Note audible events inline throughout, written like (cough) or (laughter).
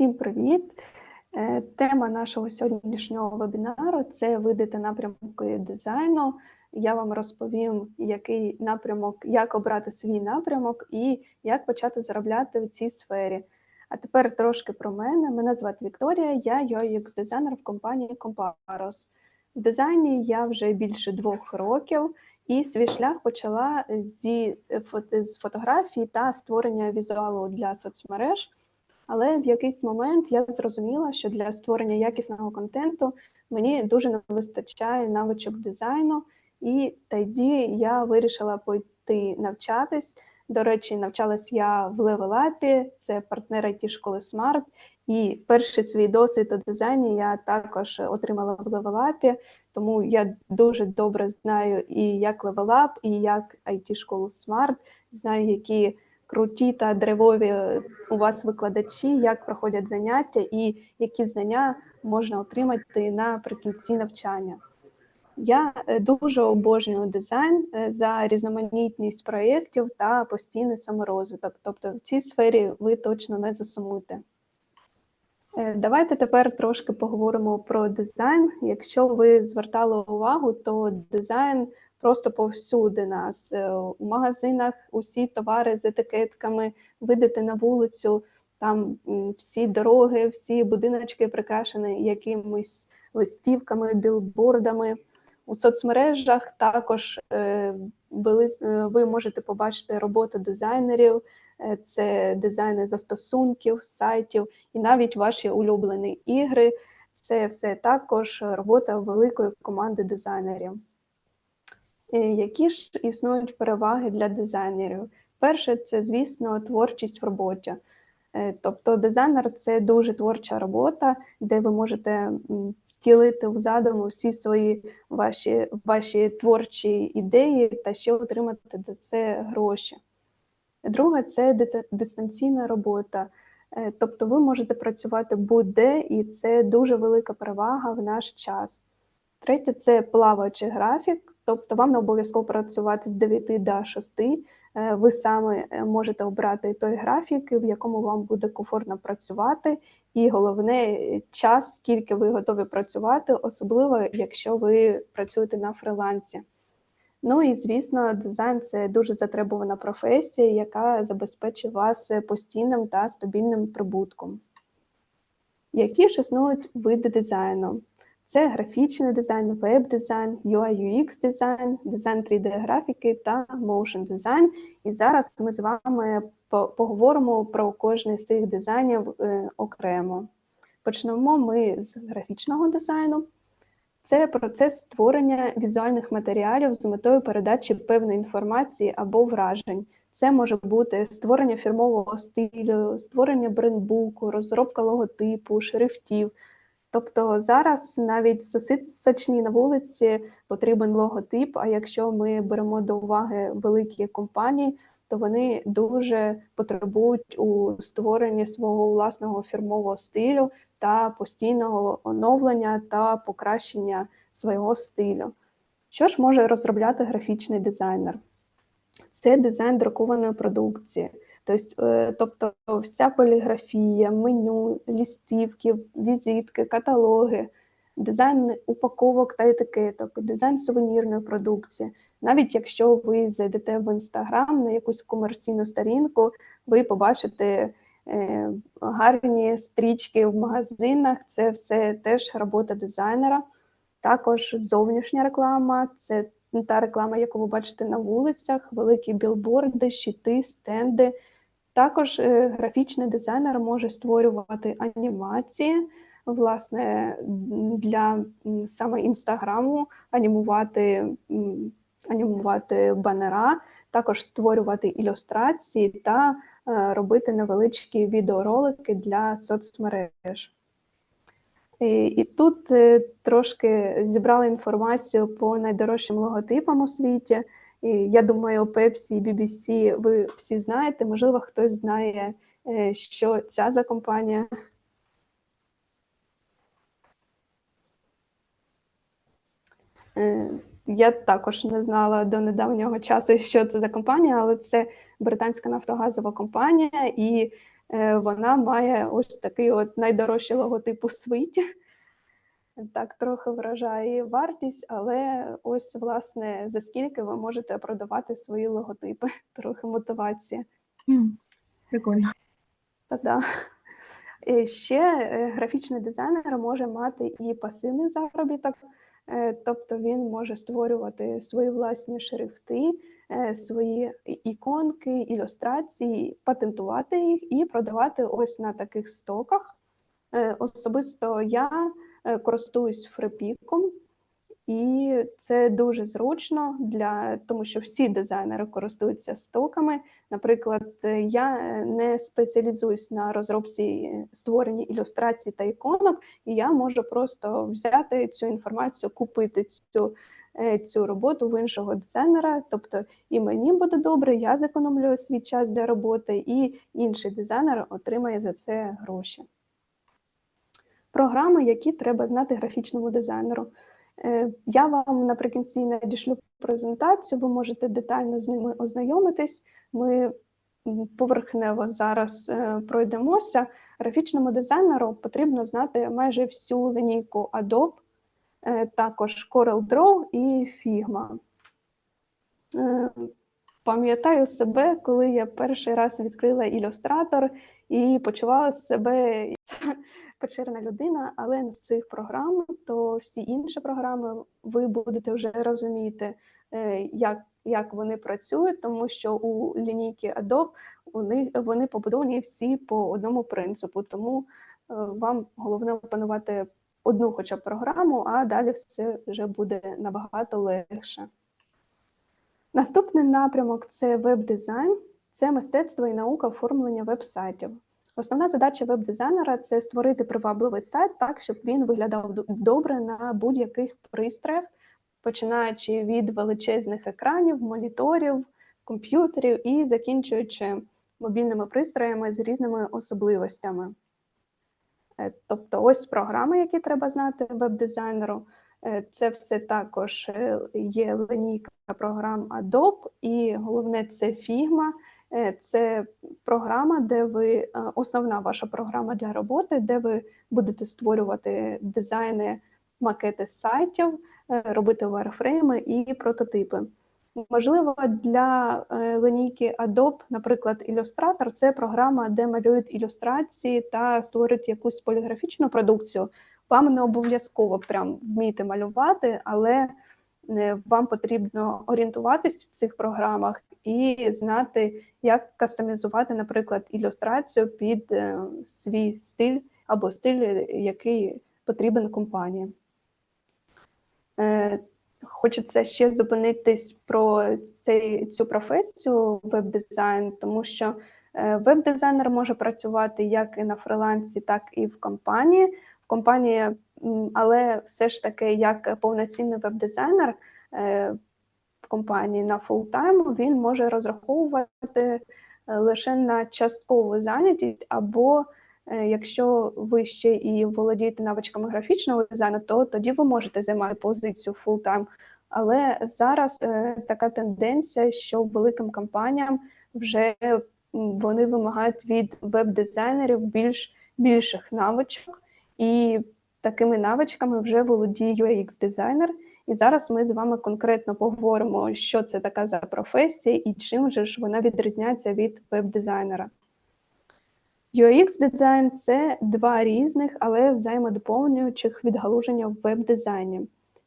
Всім привіт! Е, Тема нашого сьогоднішнього вебінару це видати напрямки дизайну. Я вам розповім, який напрямок, як обрати свій напрямок і як почати заробляти в цій сфері. А тепер трошки про мене. Мене звати Вікторія, я UX дизайнер в компанії Comparos. В дизайні я вже більше двох років, і свій шлях почала зі з фотографії та створення візуалу для соцмереж. Але в якийсь момент я зрозуміла, що для створення якісного контенту мені дуже не вистачає навичок дизайну, і тоді я вирішила пойти навчатись. До речі, навчалась я в Левелапі, це партнер it школи Smart. І перший свій досвід у дизайні я також отримала в Левелапі, тому я дуже добре знаю і як Левелап, і як it школу Smart, знаю, які круті та драйвові у вас викладачі, як проходять заняття і які знання можна отримати наприкінці навчання. Я е, дуже обожнюю дизайн е, за різноманітність проєктів та постійний саморозвиток. Тобто в цій сфері ви точно не засумуєте. Е, Давайте тепер трошки поговоримо про дизайн. Якщо ви звертали увагу, то дизайн просто повсюди нас. Е, У магазинах усі товари з етикетками, видати на вулицю, там всі дороги, всі будиночки прикрашені якимись листівками, білбордами. У соцмережах також е, е, ви можете побачити роботу дизайнерів, Е, це дизайни застосунків, сайтів і навіть ваші улюблені ігри. Це все також робота великої команди дизайнерів. Е, Які ж існують переваги для дизайнерів? Перше, це, звісно, творчість в роботі. Е, Тобто, дизайнер це дуже творча робота, де ви можете втілити в задуму всі свої ваші, ваші творчі ідеї та ще отримати за це гроші. Друге, це дистанційна робота. Е, Тобто ви можете працювати будь-де, і це дуже велика перевага в наш час. Третє це плаваючий графік, тобто вам не обов'язково працювати з 9 до 6. Е, Ви саме е, можете обрати той графік, в якому вам буде комфортно працювати, і головне е, час, скільки ви готові працювати, особливо якщо ви працюєте на фрилансі. Ну і звісно, дизайн це дуже затребувана професія, яка забезпечить вас постійним та стабільним прибутком. Які ж існують види дизайну? Це графічний дизайн, веб-дизайн, UI-UX дизайн, дизайн 3D-графіки та motion дизайн. І зараз ми з вами поговоримо про кожний з цих дизайнів е, окремо. Почнемо ми з графічного дизайну. Це процес створення візуальних матеріалів з метою передачі певної інформації або вражень. Це може бути створення фірмового стилю, створення брендбуку, розробка логотипу, шрифтів. Тобто зараз навіть сосисочній на вулиці потрібен логотип. А якщо ми беремо до уваги великі компанії, то вони дуже потребують у створенні свого власного фірмового стилю та постійного оновлення та покращення свого стилю. Що ж може розробляти графічний дизайнер? Це дизайн друкованої продукції, тобто, е, тобто вся поліграфія, меню, лістівки, візитки, каталоги, дизайн упаковок та етикеток, дизайн сувенірної продукції. Навіть якщо ви зайдете в інстаграм на якусь комерційну сторінку, ви побачите е, гарні стрічки в магазинах. Це все теж робота дизайнера. Також зовнішня реклама це та реклама, яку ви бачите на вулицях, великі білборди, щити, стенди. Також е, графічний дизайнер може створювати анімації, власне, для саме інстаграму, анімувати, анімувати банера, також створювати ілюстрації та е, робити невеличкі відеоролики для соцмереж. І, тут е, трошки зібрала інформацію по найдорожчим логотипам у світі. І я думаю, Pepsi і BBC ви всі знаєте. Можливо, хтось знає, е, що ця за компанія. Е, Я також не знала до недавнього часу, що це за компанія, але це британська нафтогазова компанія, і Е, Вона має ось такий от найдорожчий логотип у світі. Так, трохи вражає вартість, але ось, власне, за скільки ви можете продавати свої логотипи, (laughs) трохи мотивація. Прикольно. Та-да. І ще е, графічний дизайнер може мати і пасивний заробіток, е, тобто він може створювати свої власні шрифти, е, свої іконки, ілюстрації, патентувати їх і продавати ось на таких стоках. Особисто я користуюсь фрипіком, і це дуже зручно для тому, що всі дизайнери користуються стоками. Наприклад, е, я е, не спеціалізуюсь на розробці е, створенні ілюстрацій та іконок, і я можу просто взяти цю інформацію, купити цю, е, цю роботу в іншого дизайнера. Тобто і мені буде добре, я зекономлюю свій час для роботи, і інший дизайнер отримає за це гроші. Програми, які треба знати графічному дизайнеру. Е, Я вам наприкінці надішлю презентацію, ви можете детально з ними ознайомитись. Ми поверхнево зараз е, пройдемося. Графічному дизайнеру потрібно знати майже всю лінійку Adobe, е, також CorelDRAW і Figma. Пам'ятаю себе, коли я перший раз відкрила ілюстратор і почувала себе печерна людина, але не з цих програм, то всі інші програми ви будете вже розуміти, е, як, як вони працюють, тому що у лінійки Adobe вони, вони побудовані всі по одному принципу. Тому е, вам головне опанувати одну хоча б програму, а далі все вже буде набагато легше. Наступний напрямок це веб-дизайн, це мистецтво і наука оформлення веб-сайтів. Основна задача веб-дизайнера це створити привабливий сайт так, щоб він виглядав добре на будь-яких пристроях, починаючи від величезних екранів, моніторів, комп'ютерів і закінчуючи мобільними пристроями з різними особливостями. Е, Тобто, ось програми, які треба знати веб-дизайнеру. Е, Це все також е, є лінійка програм Adobe, і головне це Figma. Е, Це програма, де ви е, основна ваша програма для роботи, де ви будете створювати дизайни, макети сайтів, е, робити вайрфрейми і прототипи. Можливо, для лінійки Adobe, наприклад, Illustrator – це програма, де малюють ілюстрації та створюють якусь поліграфічну продукцію. Вам не обов'язково прям вміти малювати, але вам потрібно орієнтуватись в цих програмах і знати, як кастомізувати, наприклад, ілюстрацію під е, свій стиль або стиль, е, який потрібен компанії. Е, Хочеться ще зупинитись про цей, цю професію веб-дизайн, тому що е, веб-дизайнер може працювати як і на фрилансі, так і в компанії. В компанії, але все ж таки, як повноцінний веб-дизайнер е, в компанії на фултайм, він може розраховувати е, лише на часткову зайнятість, або е, якщо ви ще і володієте навичками графічного дизайну, то тоді ви можете займати позицію фултайм. Але зараз така тенденція, що великим компаніям вже вони вимагають від веб-дизайнерів більш більших навичок, і такими навичками вже володіє UX-дизайнер. І зараз ми з вами конкретно поговоримо, що це така за професія і чим же ж вона відрізняється від веб-дизайнера. UX-дизайн це два різних, але взаємодоповнюючих відгалуження в веб-дизайні.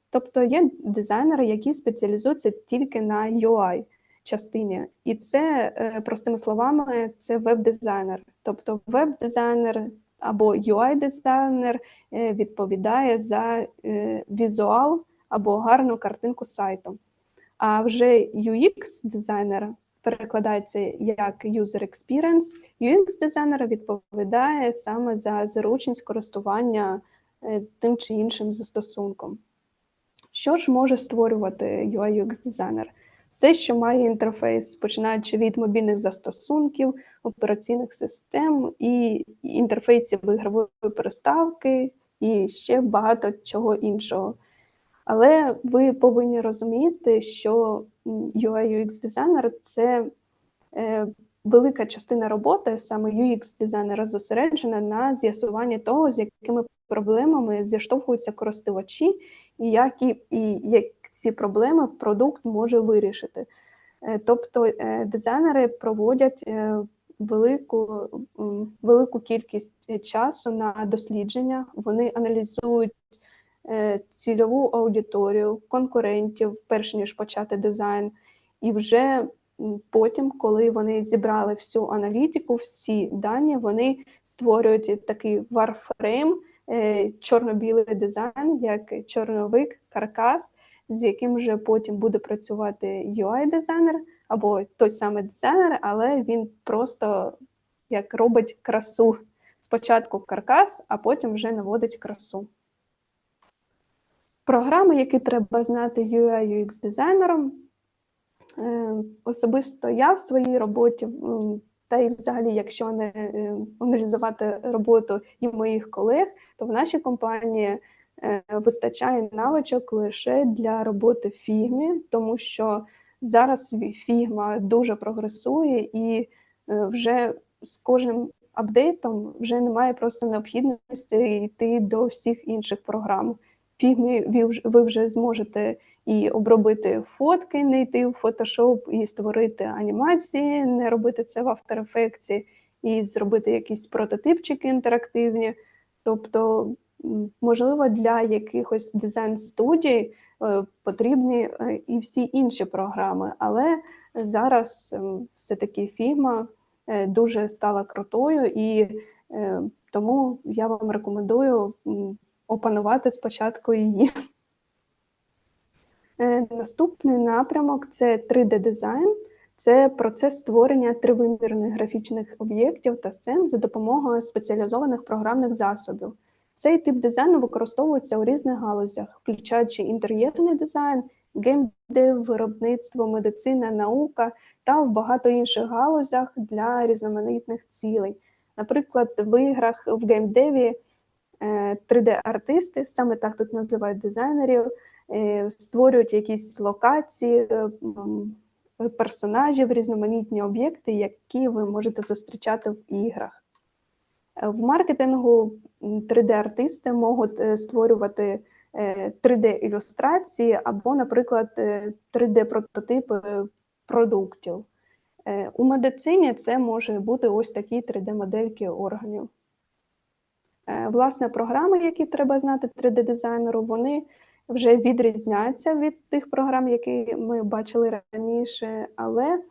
Тобто є дизайнери, які спеціалізуються тільки на UI частині, і це, е, простими словами, це веб-дизайнер. Тобто веб-дизайнер або UI-дизайнер е, відповідає за е, візуал або гарну картинку сайту. А вже UX-дизайнер перекладається як User Experience. UX-дизайнер відповідає саме за зручність користування е, тим чи іншим застосунком. Що ж може створювати UI UX дизайнер? Все, що має інтерфейс, починаючи від мобільних застосунків, операційних систем і інтерфейсів ігрової переставки, і ще багато чого іншого. Але ви повинні розуміти, що UI UX дизайнер це е, велика частина роботи саме UX-дизайнера зосереджена на з'ясуванні того, з якими проблемами зіштовхуються користувачі, і які і ці проблеми продукт може вирішити. Е, Тобто е, дизайнери проводять е, велику, велику кількість часу на дослідження, вони аналізують цільову аудиторію, конкурентів, перш ніж почати дизайн, і вже потім, коли вони зібрали всю аналітику, всі дані, вони створюють такий варфрейм, чорно-білий дизайн, як чорновик, каркас, з яким вже потім буде працювати UI-дизайнер або той самий дизайнер, але він просто як робить красу. Спочатку каркас, а потім вже наводить красу. Програми, які треба знати UI UX дизайнером. Е, Особисто я в своїй роботі, та й взагалі, якщо не е, аналізувати роботу і моїх колег, то в нашій компанії вистачає навичок лише для роботи в фігмі, тому що зараз фігма дуже прогресує і е, вже з кожним апдейтом вже немає просто необхідності йти до всіх інших програм. Фігмі ви вже- зможете і обробити фотки, не йти в Photoshop, і створити анімації, не робити це в After Effects, і зробити якісь прототипчики інтерактивні. Тобто, можливо, для якихось дизайн-студій е, потрібні е, і всі інші програми, але зараз ем, все-таки фігма е, дуже стала крутою, і е, тому я вам рекомендую опанувати спочатку її. Е, Наступний напрямок це 3D-дизайн. Це процес створення тривимірних графічних об'єктів та сцен за допомогою спеціалізованих програмних засобів. Цей тип дизайну використовується у різних галузях, включаючи інтер'єрний дизайн, геймдев, виробництво, медицина, наука та в багато інших галузях для різноманітних цілей. Наприклад, в іграх в геймдеві е, 3D-артисти, саме так тут називають дизайнерів, е, створюють якісь локації, е, персонажів, різноманітні об'єкти, які ви можете зустрічати в іграх. Е, В маркетингу 3D-артисти можуть е, створювати 3D-ілюстрації або, наприклад, 3D-прототипи продуктів. Е, У медицині це може бути ось такі 3D-модельки органів. Е, Власне, програми, які треба знати 3D-дизайнеру, вони вже відрізняються від тих програм, які ми бачили раніше, але е,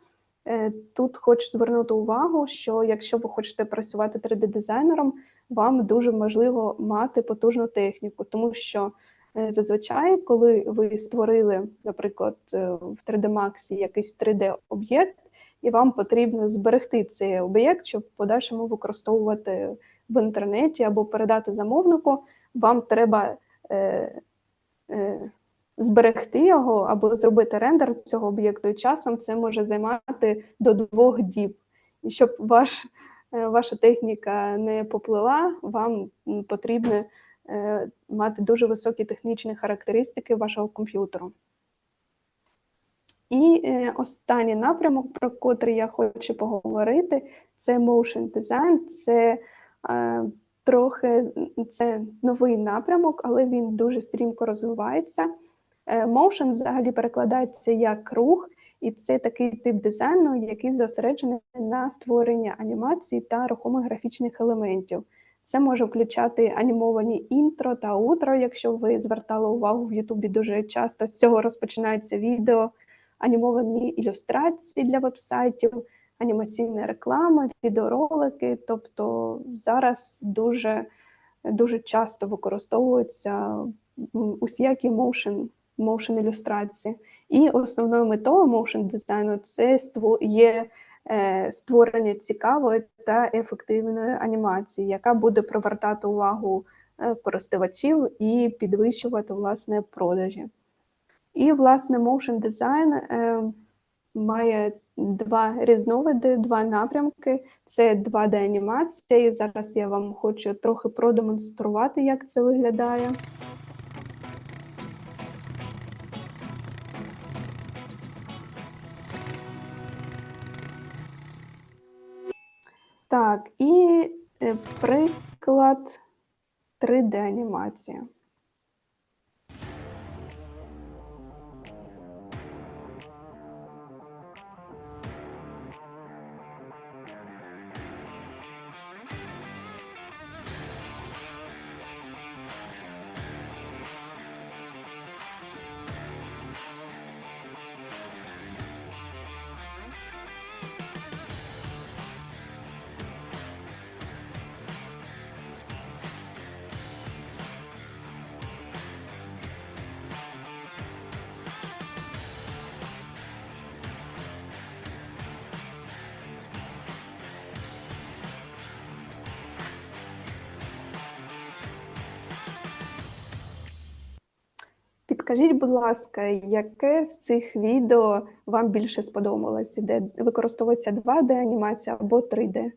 тут хочу звернути увагу, що якщо ви хочете працювати 3D-дизайнером, вам дуже важливо мати потужну техніку, тому що е, зазвичай, коли ви створили, наприклад, е, в 3D Max якийсь 3D-об'єкт, і вам потрібно зберегти цей об'єкт, щоб в подальшому використовувати в інтернеті або передати замовнику, вам треба е, е, зберегти його або зробити рендер цього об'єкту, часом це може займати до двох діб. І щоб ваш, е, ваша техніка не поплила, вам потрібно е, мати дуже високі технічні характеристики вашого комп'ютеру. І е, останній напрямок, про котрий я хочу поговорити, це motion design. Це е, трохи це новий напрямок, але він дуже стрімко розвивається. Е, Motion взагалі перекладається як рух, і це такий тип дизайну, який зосереджений на створенні анімацій та рухомих графічних елементів. Це може включати анімовані інтро та утро, якщо ви звертали увагу в Ютубі дуже часто з цього розпочинаються відео, анімовані ілюстрації для вебсайтів, анімаційна реклама, відеоролики. Тобто зараз дуже, дуже часто використовуються усіякі motion, motion ілюстрації. І основною метою motion дизайну це є е, створення цікавої та ефективної анімації, яка буде привертати увагу е, користувачів і підвищувати власне продажі. І, власне, motion дизайн е, має два різновиди, два напрямки. Це 2D-анімація. І зараз я вам хочу трохи продемонструвати, як це виглядає. Так, і е, приклад 3D-анімація. Підкажіть, будь ласка, яке з цих відео вам більше сподобалося? Де використовується 2D-анімація або 3D?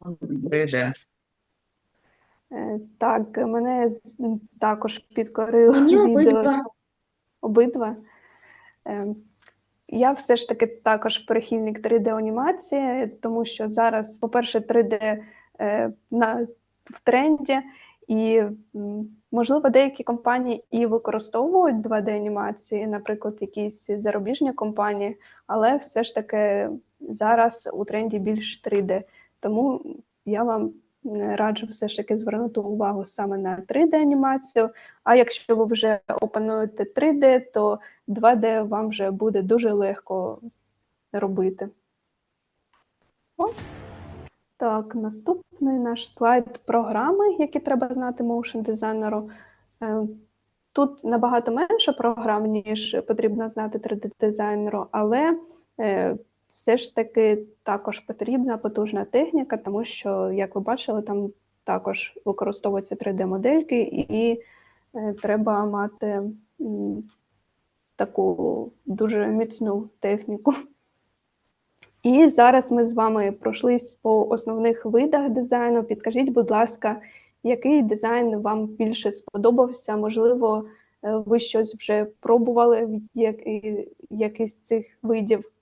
3D. Е, Так, мене також підкорило Мені відео обидва. обидва. Е, Я все ж таки також прихильник 3D-анімації, тому що зараз, по-перше, 3D е, на, в тренді, і, можливо, деякі компанії і використовують 2D-анімації, наприклад, якісь зарубіжні компанії, але все ж таки зараз у тренді більш 3D. Тому я вам раджу все ж таки звернути увагу саме на 3D-анімацію. А якщо ви вже опануєте 3D, то 2D вам вже буде дуже легко робити. О. Так, наступний наш слайд програми, які треба знати моушн дизайнеру. Е, Тут набагато менше програм, ніж потрібно знати 3D-дизайнеру, але е, все ж таки також потрібна потужна техніка, тому що, як ви бачили, там також використовуються 3D-модельки, і е, треба мати таку дуже міцну техніку. І зараз ми з вами пройшлись по основних видах дизайну. Підкажіть, будь ласка, який дизайн вам більше сподобався? Можливо, е, ви щось вже пробували в як- якийсь цих видів?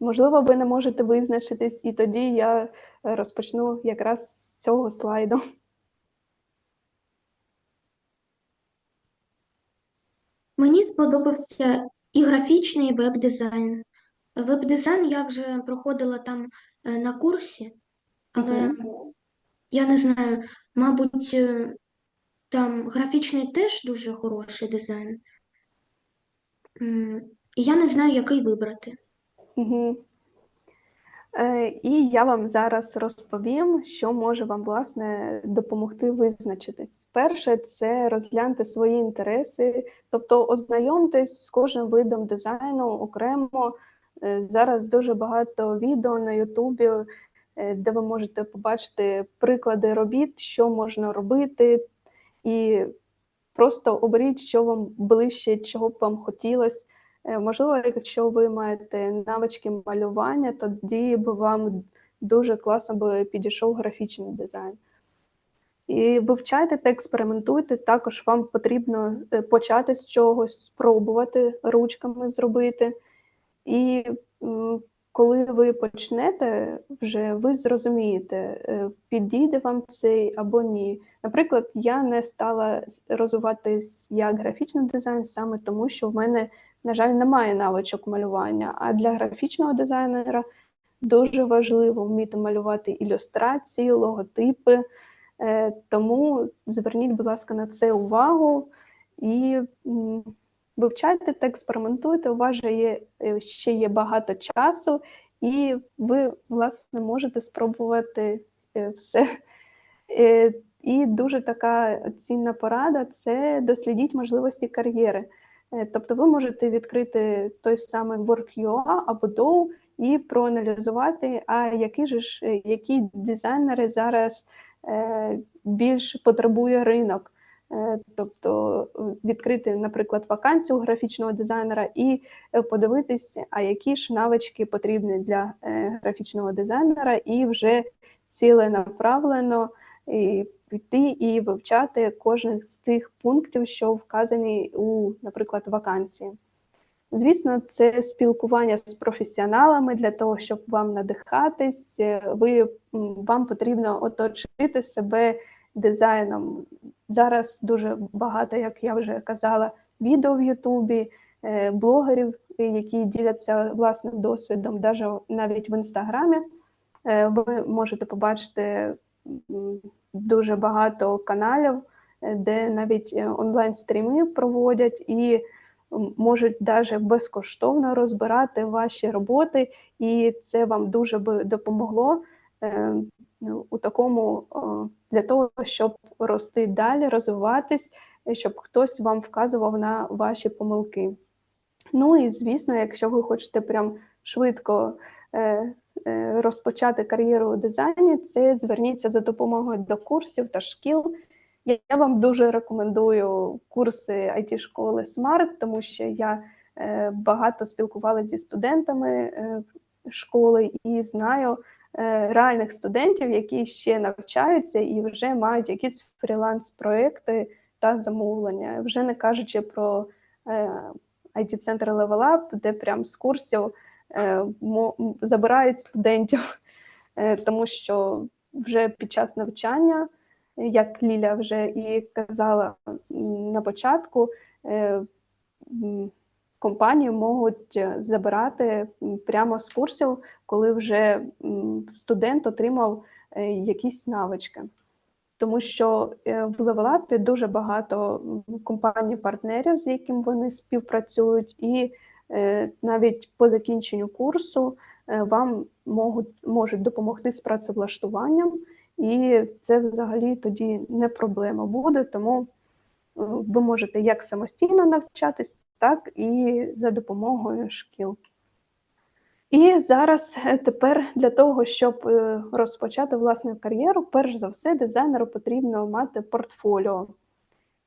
Можливо, ви не можете визначитись, і тоді я е, розпочну якраз з цього слайду. Мені сподобався і графічний, веб-дизайн. Веб-дизайн я вже проходила там е, на курсі, але я не знаю, мабуть, е, там графічний теж дуже хороший дизайн. М, І я не знаю, який вибрати. Угу. Е, і я вам зараз розповім, що може вам власне допомогти визначитись. Перше, це розгляньте свої інтереси, тобто ознайомтесь з кожним видом дизайну окремо. Е, Зараз дуже багато відео на Ютубі, е, де ви можете побачити приклади робіт, що можна робити, і просто оберіть, що вам ближче, чого б вам хотілося. Е, Можливо, якщо ви маєте навички малювання, тоді б вам дуже класно би підійшов графічний дизайн. І вивчайте та експериментуйте. Також вам потрібно почати з чогось, спробувати ручками зробити. І коли ви почнете, вже ви зрозумієте, е, підійде вам цей або ні. Наприклад, я не стала розвиватись як графічний дизайн саме тому, що в мене на жаль, немає навичок малювання. А для графічного дизайнера дуже важливо вміти малювати ілюстрації, логотипи. Е, Тому зверніть, будь ласка, на це увагу і вивчайте та експериментуйте. У вас же є е, ще є багато часу, і ви, власне, можете спробувати е, все. Е, І дуже така цінна порада це дослідіть можливості кар'єри. Тобто ви можете відкрити той самий Work.ua або DOW і проаналізувати, а які ж які дизайнери зараз більш потребує ринок. Е, Тобто е, відкрити, наприклад, вакансію графічного дизайнера і е, подивитись, а які ж навички потрібні для графічного дизайнера, і вже ціленаправлено піти і вивчати кожен з цих пунктів, що вказані у, наприклад, вакансії. Звісно, це спілкування з професіоналами для того, щоб вам надихатись. Ви, вам потрібно оточити себе дизайном. Зараз дуже багато, як я вже казала, відео в Ютубі, е, блогерів, які діляться власним досвідом, навіть в інстаграмі. Е, Ви можете побачити дуже багато каналів, е, де навіть онлайн-стріми проводять і можуть навіть безкоштовно розбирати ваші роботи, і це вам дуже би допомогло ну, у такому для того, щоб рости далі, розвиватись, щоб хтось вам вказував на ваші помилки. Ну і звісно, якщо ви хочете прям швидко е, е, розпочати кар'єру у дизайні, це зверніться за допомогою до курсів та шкіл. Я, вам дуже рекомендую курси it школи Smart, тому що я е, багато спілкувалася зі студентами е, школи і знаю е, реальних студентів, які ще навчаються і вже мають якісь фріланс-проекти та замовлення, вже не кажучи про е, IT-центр Level Up, де прям з курсів е, забирають студентів, (laughs) е, тому що вже під час навчання, е, як Ліля вже і казала на початку, е, компанії можуть е, забирати прямо з курсів, коли вже студент отримав е, якісь навички. Тому що е, в левелапі дуже багато компаній-партнерів, з яким вони співпрацюють, і навіть по закінченню курсу вам можуть, можуть допомогти з працевлаштуванням, і це взагалі тоді не проблема буде, тому ви можете як самостійно навчатись, так і за допомогою шкіл. І зараз е, тепер для того, щоб е, розпочати власну кар'єру, перш за все, дизайнеру потрібно мати портфоліо.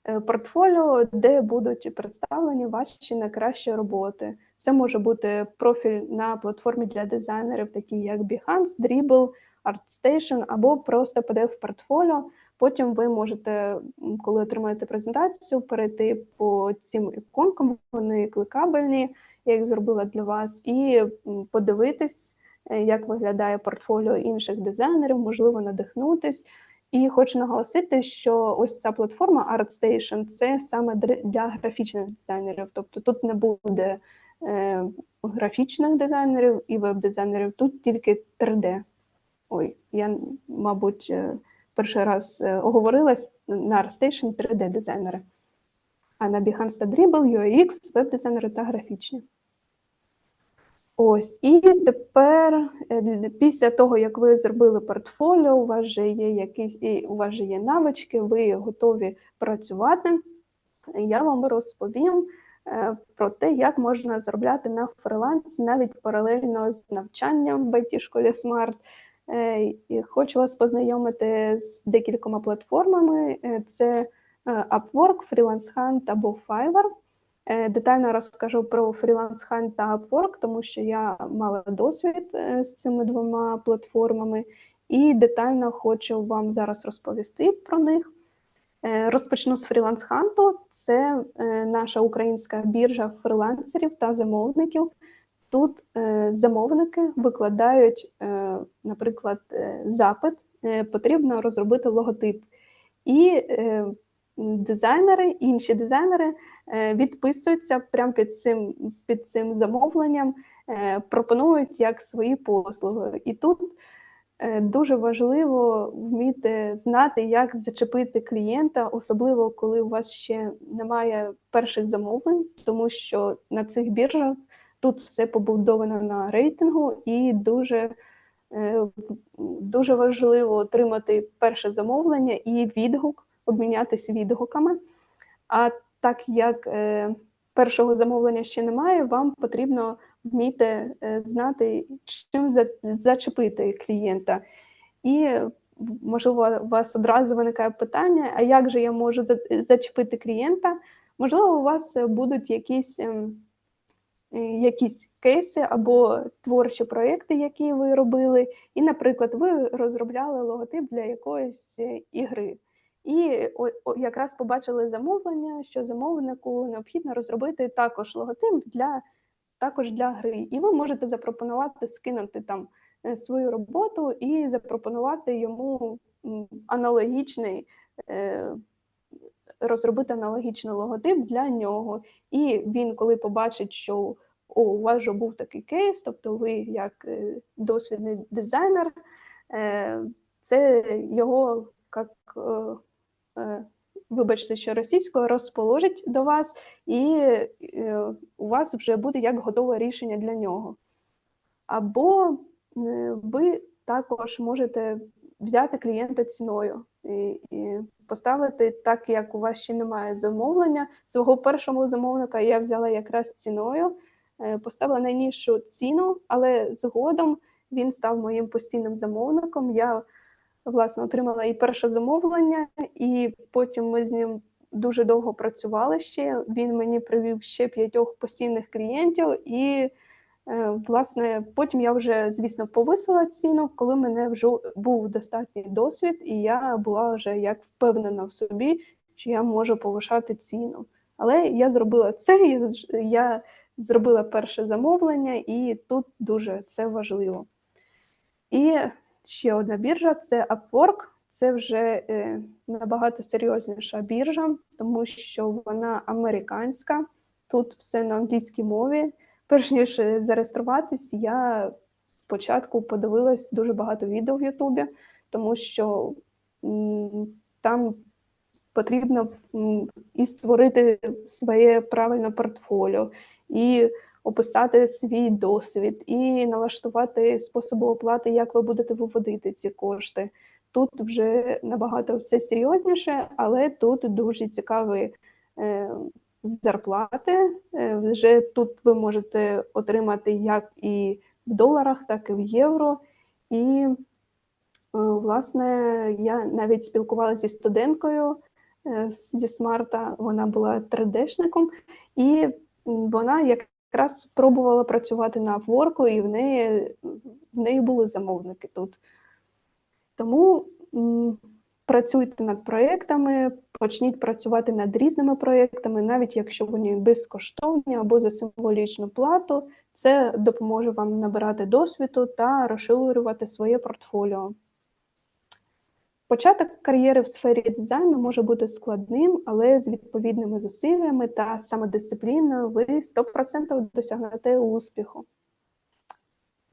Е, Портфоліо, де будуть представлені ваші найкращі роботи. Це може бути профіль на платформі для дизайнерів, такі як Behance, Dribbble, ArtStation, або просто PDF-портфоліо. Потім ви можете, коли отримаєте презентацію, перейти по цим іконкам, вони кликабельні, я їх зробила для вас, і подивитись, е, як виглядає портфоліо інших дизайнерів, можливо, надихнутись. І хочу наголосити, що ось ця платформа ArtStation це саме для графічних дизайнерів. Тобто тут не буде е, графічних дизайнерів і веб-дизайнерів, тут тільки 3D. Ой, я, мабуть, е, перший раз е, оговорилась на ArtStation 3D дизайнери. А на Behance та Dribbble, UX, веб-дизайнери та графічні. Ось, і тепер, е, після того, як ви зробили портфоліо, у вас вже є якісь, і у вас вже є навички, ви готові працювати. Я вам розповім е, про те, як можна заробляти на фрилансі навіть паралельно з навчанням в it школі Smart. Е, Хочу вас познайомити з декількома платформами: Е, це е, Upwork, Freelance Hunt або Fiverr. Детально розкажу про Freelance Hunt та Upwork, тому що я мала досвід з цими двома платформами, і детально хочу вам зараз розповісти про них. Розпочну з Freelance Hunt. Це наша українська біржа фрилансерів та замовників. Тут е, замовники викладають, е, наприклад, е, запит, потрібно розробити логотип. І дизайнери, інші дизайнери відписуються прямо під цим, під цим замовленням, пропонують як свої послуги. І тут дуже важливо вміти знати, як зачепити клієнта, особливо коли у вас ще немає перших замовлень, тому що на цих біржах тут все побудовано на рейтингу, і дуже, е, дуже важливо отримати перше замовлення і відгук, обмінятися відгуками. А так як е, першого замовлення ще немає, вам потрібно вміти е, знати, чим зачепити клієнта. І можливо, у вас одразу виникає питання: а як же я можу зачепити клієнта? Можливо, у вас будуть якісь. Е, Якісь кейси або творчі проекти, які ви робили, і, наприклад, ви розробляли логотип для якоїсь е, ігри. І якраз побачили замовлення, що замовнику необхідно розробити також логотип для також для гри. І ви можете запропонувати скинути там е, свою роботу і запропонувати йому аналогічний, розробити аналогічний логотип для нього. І він, коли побачить, що о, у вас вже був такий кейс, тобто ви як е, досвідний дизайнер, е, це його як. е, Вибачте, що російською розположить до вас, і у вас вже буде як готове рішення для нього. Або ви також можете взяти клієнта ціною і, і поставити так, як у вас ще немає замовлення. Свого першого замовника я взяла якраз ціною, е, поставила найнижчу ціну, але згодом він став моїм постійним замовником. Я власне отримала і перше замовлення, і потім ми з ним дуже довго працювали ще. Він мені привів ще п'ятьох постійних клієнтів, і власне потім я вже, звісно, повисила ціну, коли мене вже був достатній досвід, і я була вже як впевнена в собі, що я можу повишати ціну. Але я зробила це, я зробила перше замовлення, і тут дуже це важливо. І ще одна біржа це Upwork. Це вже е, набагато серйозніша біржа, тому що вона американська. Тут все на англійській мові. Перш ніж е, зареєструватись, я спочатку подивилась дуже багато відео в Ютубі, тому що там потрібно і створити своє правильне портфоліо, і описати свій досвід, і налаштувати способи оплати, як ви будете виводити ці кошти. Тут вже набагато все серйозніше, але тут дуже цікаві е, зарплати. Е, вже тут ви можете отримати як і в доларах, так і в євро. І, е, власне, я навіть спілкувалася зі студенткою е, зі смарта, вона була 3D-шником, і вона якраз пробувала працювати на Upwork, і в неї, в неї були замовники тут. Тому працюйте над проєктами, почніть працювати над різними проєктами, навіть якщо вони безкоштовні або за символічну плату, це допоможе вам набирати досвіду та розширювати своє портфоліо. Початок кар'єри в сфері дизайну може бути складним, але з відповідними зусиллями та самодисципліною ви 100% досягнете успіху.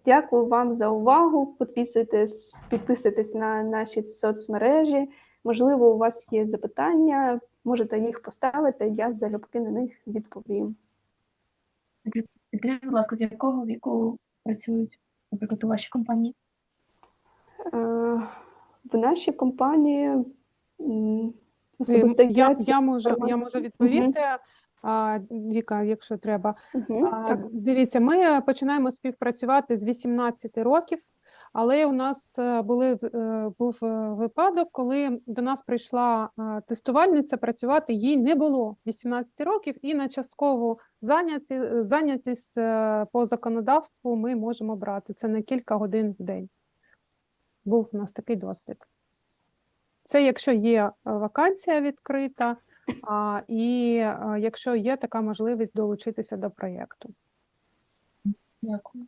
Дякую вам за увагу. Підписуйтесь, підписуйтесь на наші соцмережі. Можливо, у вас є запитання, можете їх поставити, я залюбки на них відповім. Ласка, з якого віку працюють, наприклад, у вашій компанії? Е, В нашій компанії особисто Я, я, я, можу, я можу відповісти, Віка, якщо треба. Так. Дивіться, ми починаємо співпрацювати з 18 років, але у нас е, були, е, був е, випадок, коли до нас прийшла тестувальниця працювати, їй не було 18 років, і на часткову зайняті, зайнятість по законодавству ми можемо брати. Це на кілька годин в день. Був у нас такий досвід. Це якщо є вакансія відкрита, а, і якщо є така можливість долучитися до проєкту. Дякую.